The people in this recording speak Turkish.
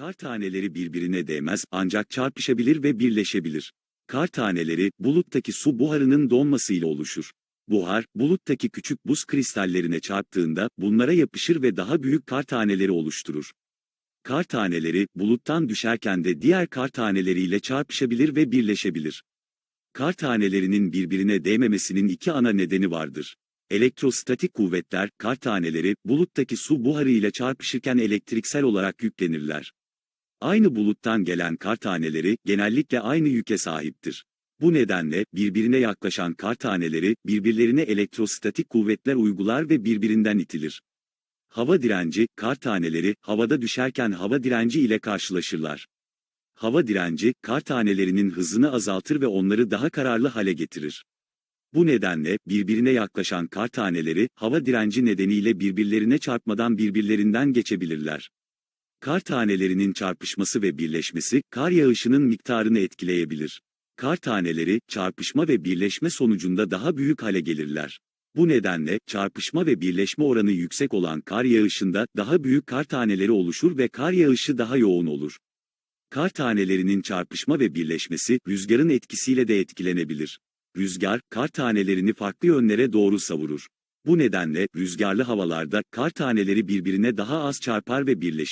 Kar taneleri birbirine değmez ancak çarpışabilir ve birleşebilir. Kar taneleri, buluttaki su buharının donmasıyla oluşur. Buhar, buluttaki küçük buz kristallerine çarptığında bunlara yapışır ve daha büyük kar taneleri oluşturur. Kar taneleri, buluttan düşerken de diğer kar taneleriyle çarpışabilir ve birleşebilir. Kar tanelerinin birbirine değmemesinin iki ana nedeni vardır. Elektrostatik kuvvetler, kar taneleri, buluttaki su buharı ile çarpışırken elektriksel olarak yüklenirler. Aynı buluttan gelen kar taneleri, genellikle aynı yüke sahiptir. Bu nedenle, birbirine yaklaşan kar taneleri, birbirlerine elektrostatik kuvvetler uygular ve birbirinden itilir. Hava direnci, kar taneleri, havada düşerken hava direnci ile karşılaşırlar. Hava direnci, kar tanelerinin hızını azaltır ve onları daha kararlı hale getirir. Bu nedenle, birbirine yaklaşan kar taneleri, hava direnci nedeniyle birbirlerine çarpmadan birbirlerinden geçebilirler. Kar tanelerinin çarpışması ve birleşmesi, kar yağışının miktarını etkileyebilir. Kar taneleri, çarpışma ve birleşme sonucunda daha büyük hale gelirler. Bu nedenle, çarpışma ve birleşme oranı yüksek olan kar yağışında daha büyük kar taneleri oluşur ve kar yağışı daha yoğun olur. Kar tanelerinin çarpışma ve birleşmesi, rüzgarın etkisiyle de etkilenebilir. Rüzgar, kar tanelerini farklı yönlere doğru savurur. Bu nedenle, rüzgarlı havalarda, kar taneleri birbirine daha az çarpar ve birleşir.